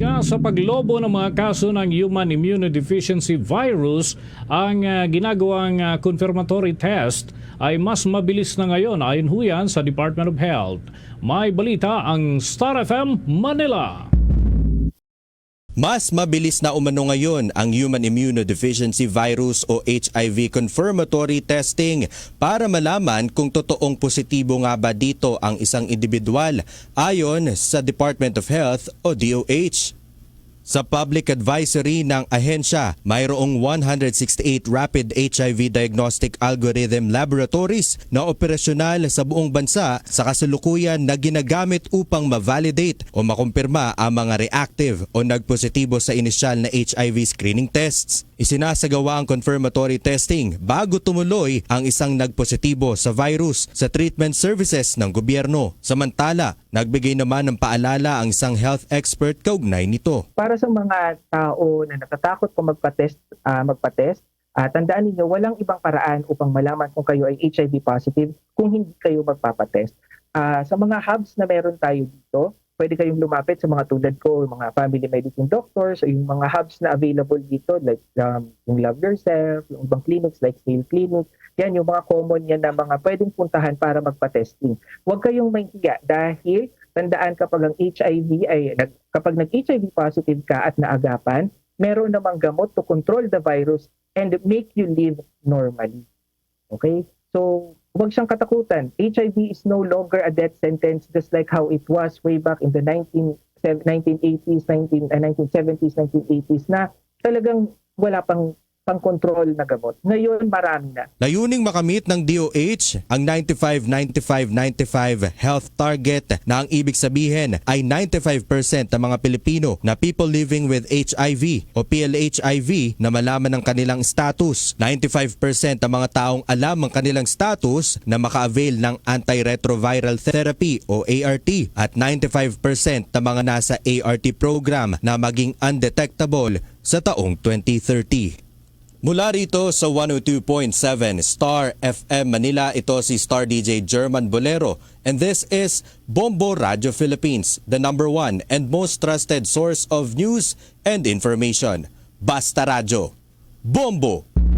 politika sa paglobo ng mga kaso ng human immunodeficiency virus, ang ah, ginagawang ah, confirmatory test ay mas mabilis na ngayon ayon huyan sa Department of Health. May balita ang Star FM Manila. Mas mabilis na umano ngayon ang Human Immunodeficiency Virus o HIV confirmatory testing para malaman kung totoong positibo nga ba dito ang isang individual ayon sa Department of Health o DOH. Sa public advisory ng ahensya, mayroong 168 rapid HIV diagnostic algorithm laboratories na operasyonal sa buong bansa sa kasalukuyan na ginagamit upang ma-validate o makumpirma ang mga reactive o nagpositibo sa inisyal na HIV screening tests. Isinasagawa ang confirmatory testing bago tumuloy ang isang nagpositibo sa virus sa treatment services ng gobyerno. Samantala, nagbigay naman ng paalala ang isang health expert kaugnay nito. para sa mga tao na natatakot po magpa-test, ah, magpa-test, ah, tandaan ninyo, walang ibang paraan upang malaman kung kayo ay HIV positive kung hindi kayo magpapatest. Ah, sa mga hubs na meron tayo dito, pwede kayong lumapit sa mga tulad ko, yung mga family medicine doctors, o yung mga hubs na available dito, like um, yung Love Yourself, yung ibang clinics like Sale Clinic, yan yung mga common yan na mga pwedeng puntahan para magpa-testing. Huwag kayong mahihiya dahil tandaan kapag ang HIV ay kapag nag-HIV positive ka at naagapan, meron namang gamot to control the virus and make you live normally. Okay? So, huwag siyang katakutan. HIV is no longer a death sentence just like how it was way back in the 19, 1980s, 19, uh, 1970s, 1980s na talagang wala pang pang-control na gamot. Ngayon, marami na. Layuning makamit ng DOH ang 95-95-95 health target na ang ibig sabihin ay 95% ng mga Pilipino na people living with HIV o PLHIV na malaman ang kanilang status. 95% ng mga taong alam ang kanilang status na maka-avail ng antiretroviral therapy o ART at 95% ng mga nasa ART program na maging undetectable sa taong 2030. Mula rito sa 102.7 Star FM Manila, ito si Star DJ German Bolero. And this is Bombo Radio Philippines, the number one and most trusted source of news and information. Basta Radio. Bombo!